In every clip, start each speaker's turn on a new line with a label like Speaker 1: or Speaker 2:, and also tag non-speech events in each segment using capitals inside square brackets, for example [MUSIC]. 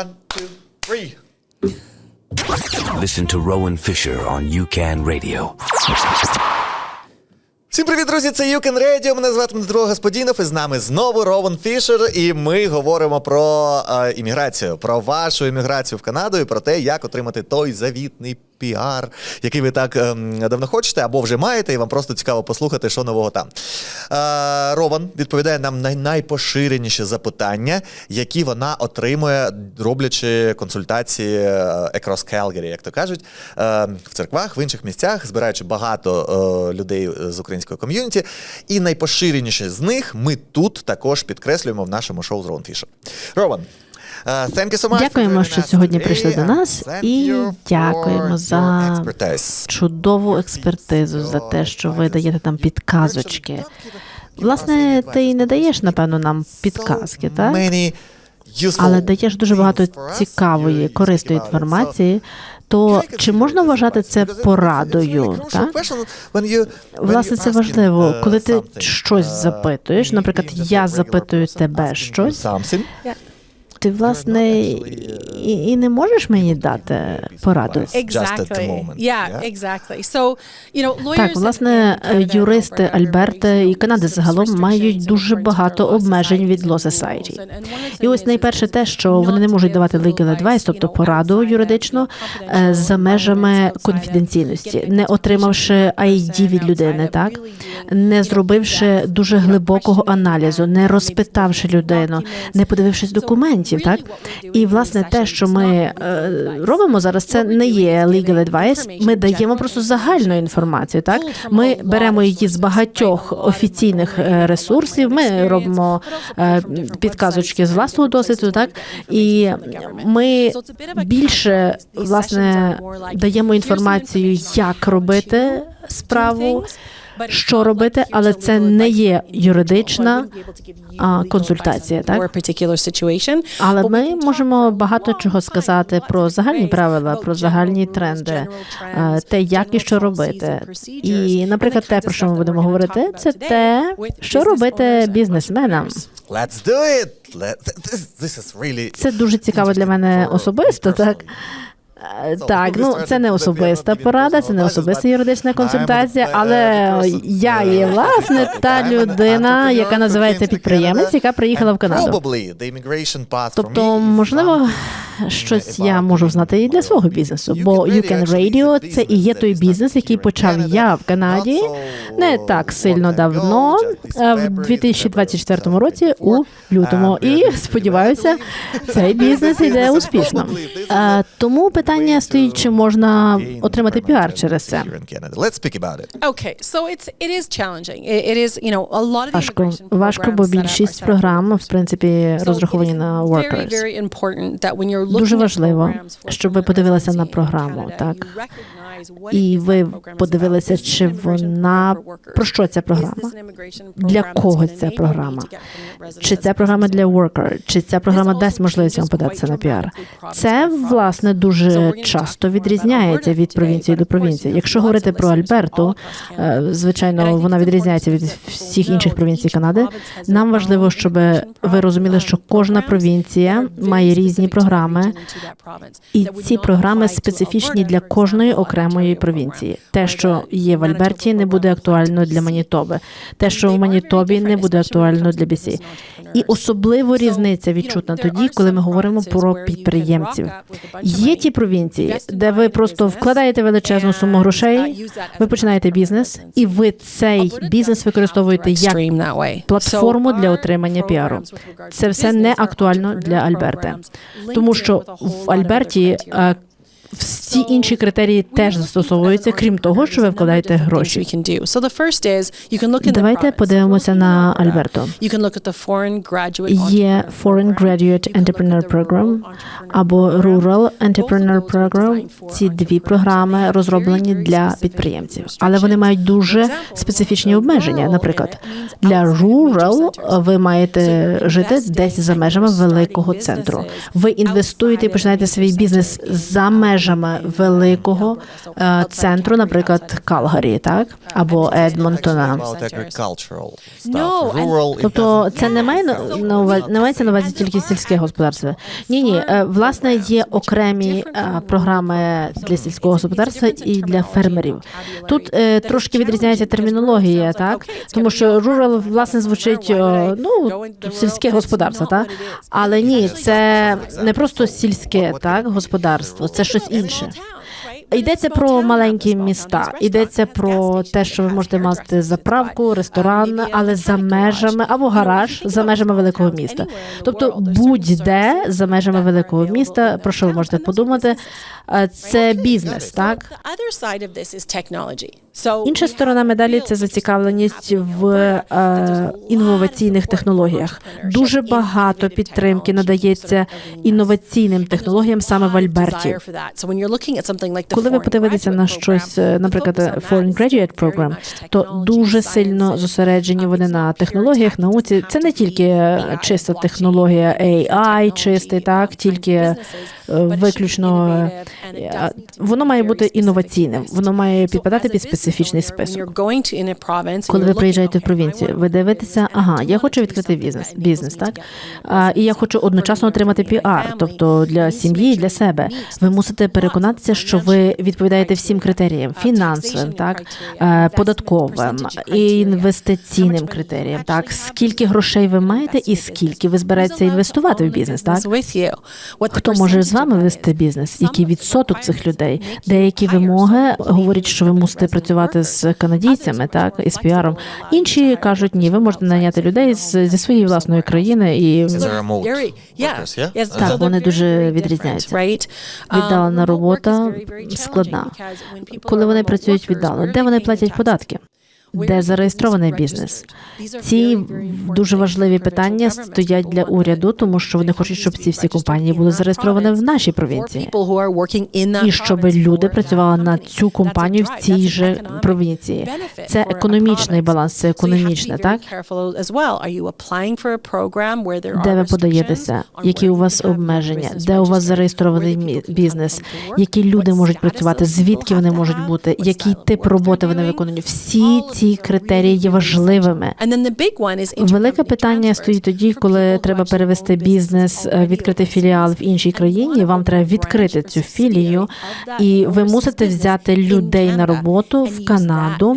Speaker 1: One, two, three.
Speaker 2: Listen to Rowan Fisher on UCAN Radio.
Speaker 1: Всім привіт, друзі! Це Юкен Радіо. Мене звати Дмитро Господінов, і з нами знову Рован Фішер. І ми говоримо про е, імміграцію, про вашу імміграцію в Канаду і про те, як отримати той завітний піар, який ви так ем, давно хочете, або вже маєте, і вам просто цікаво послухати, що нового там. Е, Рован відповідає нам на найпоширеніші запитання, які вона отримує, роблячи консультації е, Across Calgary, як то кажуть, е, в церквах, в інших місцях, збираючи багато е, людей з української ком'юніті. І найпоширеніші з них ми тут також підкреслюємо в нашому шоу з Рован Фішер. Рован. For
Speaker 3: Дякуємо, що сьогодні прийшли до нас, і дякуємо за чудову експертизу, за те, що ви даєте нам підказочки. Власне, ти не даєш, напевно, нам підказки, так? Але даєш дуже багато цікавої, корисної інформації. То чи можна вважати це порадою? Так? Власне, це важливо, коли ти щось запитуєш. Наприклад, я запитую тебе щось, ти власне і, і не можеш мені дати пораду. Так, власне, юристи Альберти і Канади загалом мають дуже багато обмежень від Law Society. І ось найперше те, що вони не можуть
Speaker 4: to
Speaker 3: давати legal
Speaker 4: advice,
Speaker 3: тобто пораду е,
Speaker 4: confidential
Speaker 3: за межами конфіденційності, не отримавши ID від людини, так не зробивши дуже глибокого аналізу, не розпитавши людину, не подивившись документів,
Speaker 4: really
Speaker 3: так і власне те, що ми е, робимо зараз, це не є legal advice, Ми даємо просто загальну інформацію. Так ми беремо її з багатьох офіційних е, ресурсів. Ми робимо е, підказочки з власного досвіду. Так і ми більше власне даємо інформацію, як робити справу. Що робити, але це не є юридична, а, консультація, так? Але ми можемо багато чого сказати про загальні правила, про загальні тренди, е, те, як і що робити. І, наприклад, те, про що ми будемо говорити, це те, що робити бізнесменам.
Speaker 1: Let's do it! Let, this, this is really
Speaker 3: Це дуже цікаво для мене особисто, так. Е, Так, ну це не особиста порада, це не особиста юридична консультація, але я є власне та людина, яка називається підприємець, яка приїхала в Канаду. Тобто, можливо, щось я можу знати і для свого бізнесу, бо You Can Radio – це і є той бізнес, який почав я в Канаді не так сильно давно, е, в 2024 році у лютому. І сподіваюся, цей бізнес йде успішно. Е, Тому питання стоїть, чи можна отримати піар через це.
Speaker 1: Let's speak about it.
Speaker 4: Okay, so it's it is challenging. It, it is, you know, a lot of the
Speaker 3: Важко, важко, бо більшість програм, в принципі, розраховані на workers.
Speaker 4: very important that when you're
Speaker 3: Дуже
Speaker 4: looking at
Speaker 3: важливо, щоб ви подивилися на програму, так?
Speaker 4: you recognize what
Speaker 3: І ви подивилися, чи вона про що ця програма? Для кого ця програма? Чи ця програма для worker? Чи ця програма дасть можливість вам податися на піар? Це власне дуже часто відрізняється від провінції до провінції. Якщо говорити про Альберту, е, звичайно, вона відрізняється від всіх інших провінцій Канади. Нам важливо, щоб ви розуміли, що кожна провінція має різні програми, і ці програми специфічні для кожної окремої провінції. Те, що є в Альберті, не буде актуально для Манітоби. Те, що в Манітобі, не буде актуально для BC. І особливо різниця відчутна тоді, коли ми говоримо про підприємців. Є ті провінції, де ви просто вкладаєте величезну суму грошей, ви починаєте бізнес, і ви цей бізнес використовуєте як платформу для отримання піару. Це все не актуально для Альберти, тому що в Альберті всі інші критерії теж застосовуються, крім того, що ви вкладаєте гроші. Давайте подивимося на Альберто. Є Foreign Graduate Entrepreneur Program або Rural Entrepreneur Program. Ці дві програми розроблені для підприємців, але вони мають дуже специфічні обмеження. Наприклад, для Rural ви маєте жити десь за межами великого центру. Ви інвестуєте і починаєте свій бізнес за межами межами великого е, центру, наприклад, Калгарі, так або Едмонтона. Тобто це не має на, увазі, не мається на увазі тільки сільське господарство. Ні, ні, е, власне є окремі е, програми для сільського господарства і для фермерів. Тут трошки відрізняється термінологія, так тому що rural, власне звучить ну сільське господарство, так але ні, це не просто сільське так господарство, це щось inch. In Йдеться про маленькі міста, йдеться про те, що ви можете мати заправку, ресторан, але за межами або гараж за межами великого міста. Тобто будь-де за межами великого міста, про що ви можете подумати, е, це бізнес, так Інша сторона медалі це зацікавленість в е, інноваційних технологіях. Дуже багато підтримки надається інноваційним технологіям саме в Альберті. Коли ви подивитеся на щось, наприклад, Foreign Graduate Program, то дуже сильно зосереджені вони на технологіях, науці. Це не тільки чиста технологія AI, чистий, так тільки виключно воно має бути інноваційним, воно має підпадати під специфічний список. Коли ви приїжджаєте в провінцію, ви дивитеся, ага, я хочу відкрити бізнес, бізнес, так і я хочу одночасно отримати піар, тобто для сім'ї, і для себе. Ви мусите переконатися, що ви відповідаєте всім критеріям: фінансовим, так? е, податковим і інвестиційним критеріям. Так? скільки грошей ви маєте, і скільки ви збираєтеся інвестувати в бізнес, так? Хто може з вами вести бізнес? Який відсоток цих людей? Деякі вимоги говорять, що ви мусите працювати з канадійцями, так і з піаром. Інші кажуть, ні, ви можете найняти людей з, зі своєї власної країни і
Speaker 1: remote?
Speaker 3: Так, вони дуже відрізняються. Віддалена робота складна. Коли вони працюють віддалено, де вони платять податки? Де зареєстрований бізнес? Ці дуже важливі питання стоять для уряду, тому що вони хочуть, щоб ці всі компанії були зареєстровані в нашій провінції. І щоб люди працювали на цю компанію в цій же провінції. Це економічний баланс, це економічне, так? Де ви подаєтеся? Які у вас обмеження? Де у вас зареєстрований бізнес? Які люди можуть працювати? Звідки вони можуть бути? Який тип роботи вони виконують? Всі ці критерії є важливими. Велике питання стоїть тоді, коли треба перевести бізнес, відкрити філіал в іншій країні. Вам треба відкрити цю філію, і ви мусите взяти людей на роботу в Канаду,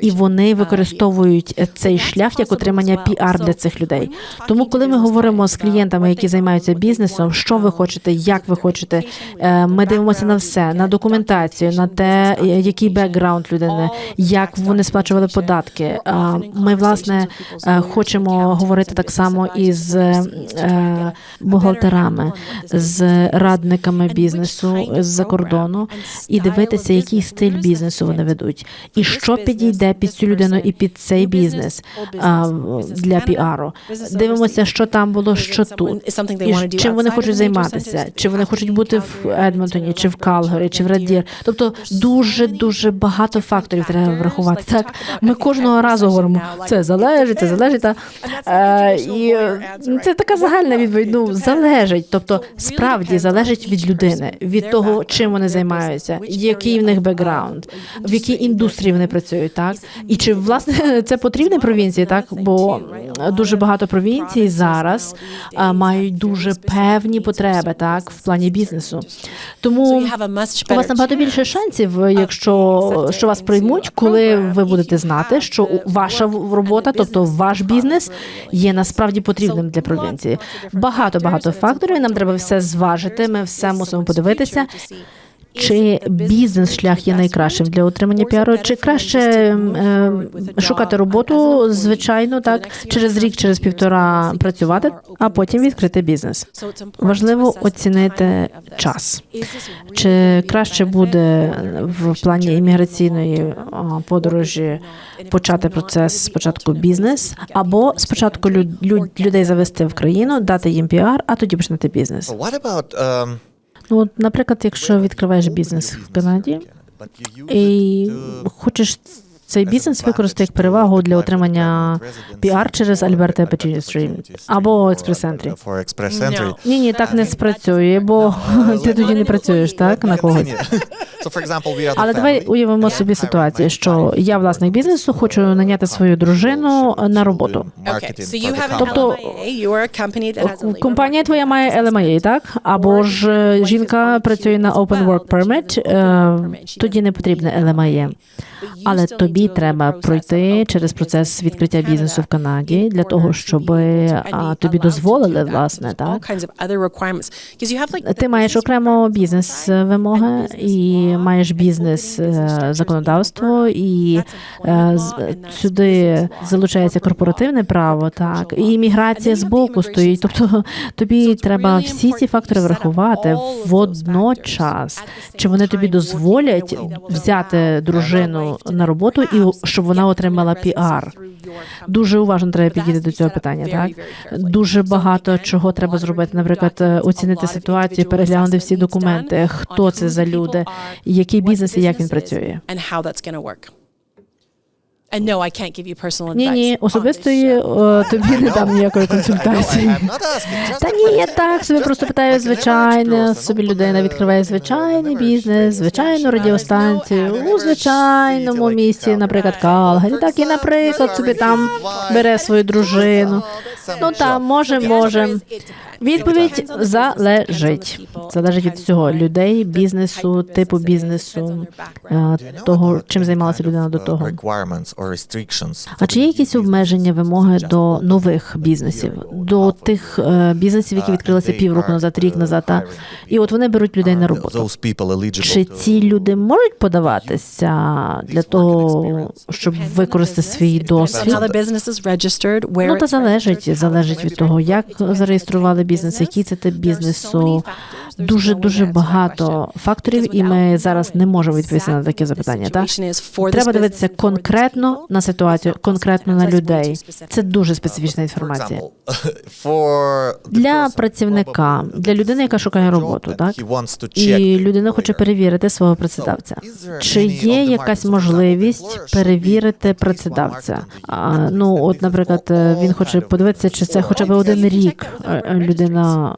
Speaker 3: і вони використовують цей шлях як отримання піар для цих людей. Тому, коли ми говоримо з клієнтами, які займаються бізнесом, що ви хочете, як ви хочете, е, ми дивимося на все, на документацію, на те, який бекграунд людини, як вони сплачували податки. Ми власне е, хочемо говорити так само із е, бухгалтерами, з радниками бізнесу з-за кордону і дивитися, який стиль бізнесу вони ведуть, і що підійде під цю людину і під цей бізнес для піару. Дивимося, що там було, що тут. І чим вони хочуть займатися, чи вони хочуть бути в Едмонтоні, чи в Калгарі, чи в Радір. Тобто дуже дуже багато факторів треба врахувати. Так ми кожного разу говоримо, це залежить, це залежить. Та е, і це така загальна відповідь. Ну залежить. Тобто, справді залежить від людини, від того, чим вони займаються, який в них бекграунд, в якій індустрії вони працюють, так і чи власне [LAUGHS] це потрібно провінції, так бо дуже багато провінцій зараз мають дуже певні потреби, так в плані бізнесу. Тому у вас набагато більше шансів, якщо що вас приймуть, коли ви будете знати, що ваша робота, тобто ваш бізнес, є насправді потрібним для провінції. Багато багато факторів. Нам треба все зважити. Ми все мусимо подивитися. Чи бізнес-шлях є найкращим для отримання піару, чи краще е, шукати роботу, звичайно, так через рік, через півтора працювати, а потім відкрити бізнес. Важливо оцінити час. Чи краще буде в плані імміграційної подорожі почати процес спочатку бізнес, або спочатку люд, люд- людей завести в країну, дати їм піар, а тоді починати бізнес. Ну, наприклад, якщо відкриваєш бізнес в Канаді і хочеш цей бізнес використає як перевагу для отримання піар через Альберта Епечіністрі або.
Speaker 4: No.
Speaker 3: Ні, ні, так не спрацює, бо [LAUGHS] ти тоді не працюєш, так на когось. Але давай уявимо собі ситуацію, що я власник бізнесу, хочу наняти свою дружину на роботу. Тобто- Компанія твоя має LMIA, так? Або ж е, жінка працює на Open Work Permit, е, тоді не потрібне LMIA. Але тобі треба пройти через процес відкриття бізнесу в Канаді для того, щоб тобі дозволили, власне, так? Ти маєш окремо бізнес е, вимоги і маєш бізнес е, законодавство, і е, сюди залучається корпоративне право, так і імміграція з боку стоїть. Тобто тобі треба всі ці фактори врахувати водночас. Чи вони тобі дозволять взяти дружину на роботу і щоб вона отримала піар? Дуже уважно треба підійти до цього питання. Так дуже багато чого треба зробити. Наприклад, оцінити ситуацію, переглянути всі документи, хто це за люди, який бізнес і як він працює. Ні, ні, особистої тобі не дам ніякої консультації. Та ні, я так собі просто питаю звичайно. Собі людина відкриває звичайний бізнес, звичайну радіостанцію у звичайному місці, наприклад, Калгарі. Так і, наприклад, собі там бере свою дружину. Ну там може, може. Відповідь залежить. Залежить від всього людей, бізнесу, типу бізнесу, е, того, чим займалася людина до того.
Speaker 1: Requirements or
Speaker 3: А чи є якісь обмеження, вимоги до нових бізнесів, до тих е, бізнесів, які відкрилися півроку назад, рік назад, та і от вони беруть людей на роботу. Чи ці люди можуть подаватися для того, щоб використати свій досвід? Ну, та залежить, залежить від того, як зареєстрували бізнес, який це тип бізнесу. Дуже дуже багато факторів, і ми зараз не можемо відповісти на таке запитання. Так треба дивитися конкретно на ситуацію, конкретно на людей. Це дуже специфічна інформація. Для працівника, для людини, яка шукає роботу, так і людина хоче перевірити свого працедавця. Чи є якась можливість перевірити працедавця? А, ну, от, наприклад, він хоче подивитися, чи це хоча б один рік людина.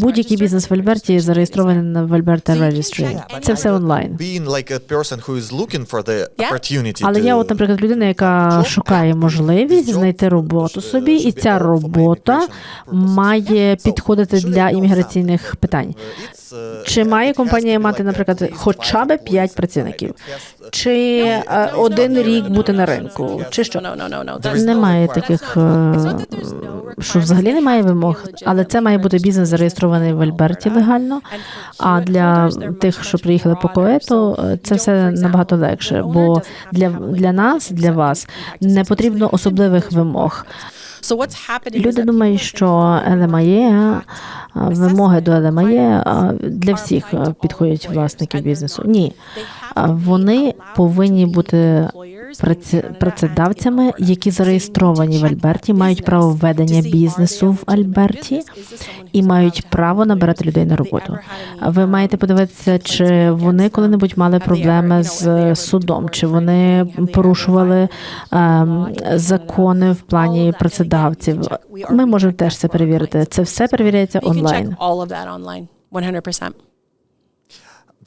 Speaker 3: Будь-який бізнес в Альберті зареєстрований на в Альберта Registry. Це все онлайн. Але я, от, наприклад, людина, яка шукає можливість знайти роботу собі, і ця робота має підходити для імміграційних питань. Чи має компанія мати, наприклад, хоча б 5 працівників? Чи е, один рік бути на ринку? Чи що? Немає таких, е, що взагалі немає вимог, але це має бути бізнес зареєстрований в Альберті легально. А для тих, що приїхали по коету, е, це все набагато легше, бо для, для нас, для вас не потрібно особливих вимог. Люди думають, що LMIA, вимоги до LMIA для всіх підходять власників бізнесу. Ні, вони повинні бути працедавцями, які зареєстровані в Альберті, мають право ведення бізнесу в Альберті і мають право набирати людей на роботу. Ви маєте подивитися, чи вони коли-небудь мали проблеми з судом, чи вони порушували ем, закони в плані працедавців. Ми можемо теж це перевірити. Це все перевіряється онлайн.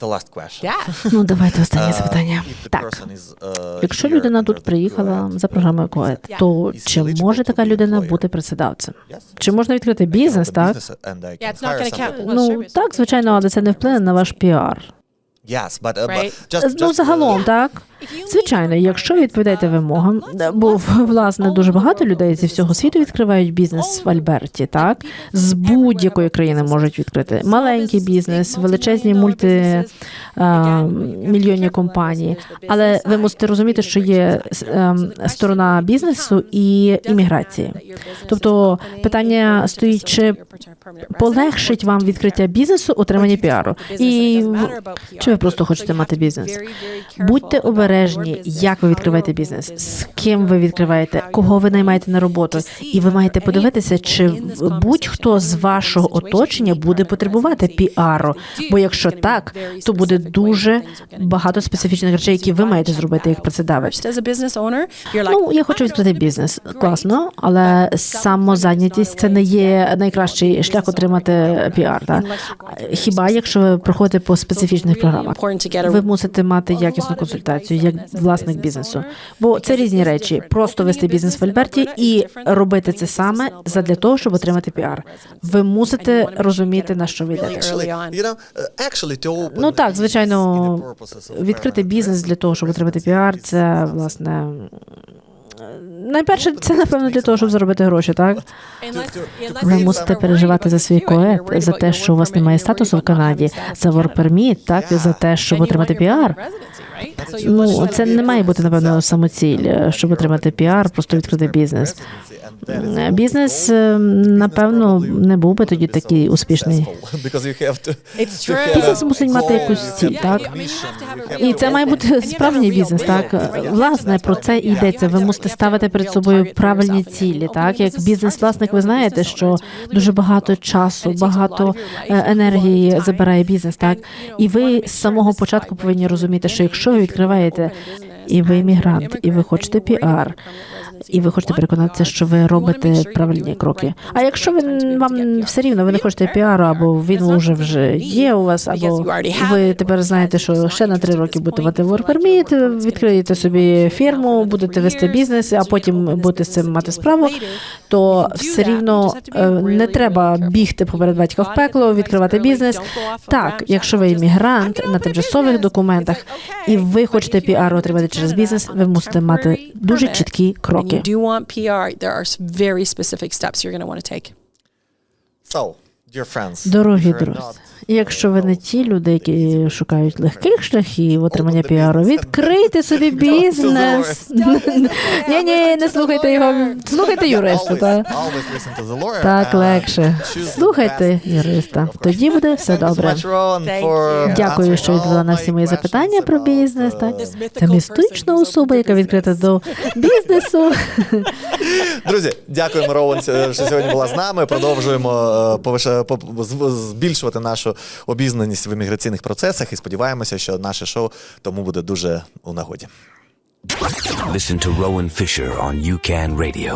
Speaker 1: The last question.
Speaker 3: Ну давайте останнє
Speaker 1: Uh,
Speaker 3: запитання.
Speaker 1: the
Speaker 3: Так.
Speaker 1: is, uh,
Speaker 3: Якщо людина тут приїхала за програмою КОЕТ, то чи може така людина бути працедавцем?
Speaker 1: Yes.
Speaker 3: Чи можна відкрити бізнес, так?
Speaker 4: Yeah.
Speaker 3: Ну так, звичайно, але це не вплине на ваш піар.
Speaker 1: Yes, but, uh, but
Speaker 4: Right.
Speaker 1: just,
Speaker 3: Ну, загалом,
Speaker 1: uh,
Speaker 3: так. Звичайно, якщо відповідаєте вимогам, бо власне дуже багато людей зі всього світу відкривають бізнес в Альберті, так з будь-якої країни можуть відкрити маленький бізнес, величезні мульти а, мільйонні компанії. Але ви мусите розуміти, що є ем, сторона бізнесу і імміграції. Тобто питання стоїть, чи полегшить вам відкриття бізнесу отримання піару, і чи ви просто хочете мати бізнес? Будьте обережні. Обережні, як ви відкриваєте бізнес, з ким ви відкриваєте, кого ви наймаєте на роботу, і ви маєте подивитися, чи будь-хто з вашого оточення буде потребувати піару. Бо якщо так, то буде дуже багато специфічних речей, які ви маєте зробити як працедавець. Ну, я хочу відкрити бізнес. Класно, але самозайнятість це не є найкращий шлях отримати піар. Та? Хіба якщо ви проходите по специфічних програмах? Ви мусите мати якісну консультацію як власник бізнесу, бо це різні речі. Просто вести бізнес в Альберті і робити це саме задля того, щоб отримати піар. Ви мусите розуміти на що ви йдете.
Speaker 1: Uh,
Speaker 3: Ну так, звичайно, відкрити бізнес для того, щоб отримати піар, це власне. Найперше, це напевно для того, щоб заробити гроші, так? Ви мусите переживати за свій коет, за те, що у вас немає статусу в Канаді, за work permit, так, за те, щоб отримати піар. Ну, це не має бути, напевно, самоціль, щоб отримати піар, просто відкрити бізнес.
Speaker 1: That is
Speaker 3: Бізнес, е, напевно, не був би тоді такий успішний. Бізнес мусить мати якусь ціль, так? І це має бути справжній бізнес, так власне про це і йдеться. Ви мусите ставити перед собою правильні цілі. Так як бізнес-власник, ви знаєте, що дуже багато часу, багато е, енергії забирає бізнес. Так і ви з самого початку повинні розуміти, що якщо ви відкриваєте і ви іммігрант, і ви хочете піар, і ви хочете переконатися, що ви робите правильні кроки. А якщо ви вам все рівно, ви не хочете піару, або він вже вже є у вас, або ви тепер знаєте, що ще на три роки будете мати work permit, відкриєте собі фірму, будете вести бізнес, а потім будете з цим мати справу. То все рівно е, не треба бігти поперед батька в пекло, відкривати бізнес. Так, якщо ви іммігрант на тимчасових документах і ви хочете піару отримати через бізнес, ви мусите мати дуже чіткі кроки.
Speaker 4: You do want PR, there are very specific steps you're going to want to take.
Speaker 1: So, dear friends,
Speaker 3: Дорогі друзі, якщо ви не ті люди, які шукають легких шляхів отримання піару, відкрийте собі [LAUGHS] бізнес. [LAUGHS] Ні, ні, не слухайте його. Слухайте юриста.
Speaker 1: Always-
Speaker 3: Та
Speaker 1: always listen to the lawyer
Speaker 3: так легше. Слухайте юриста. Тоді буде все добре. Дякую, що відповіла на всі мої запитання про бізнес. Так це містична особа, яка відкрита до бізнесу.
Speaker 1: Друзі, дякуємо, Роуен, що сьогодні була з нами. Продовжуємо е, повише- по- з- збільшувати нашу обізнаність в імміграційних процесах і сподіваємося, що наше шоу тому буде дуже у нагоді.
Speaker 2: Listen to Rowan Fisher on UCAN Radio.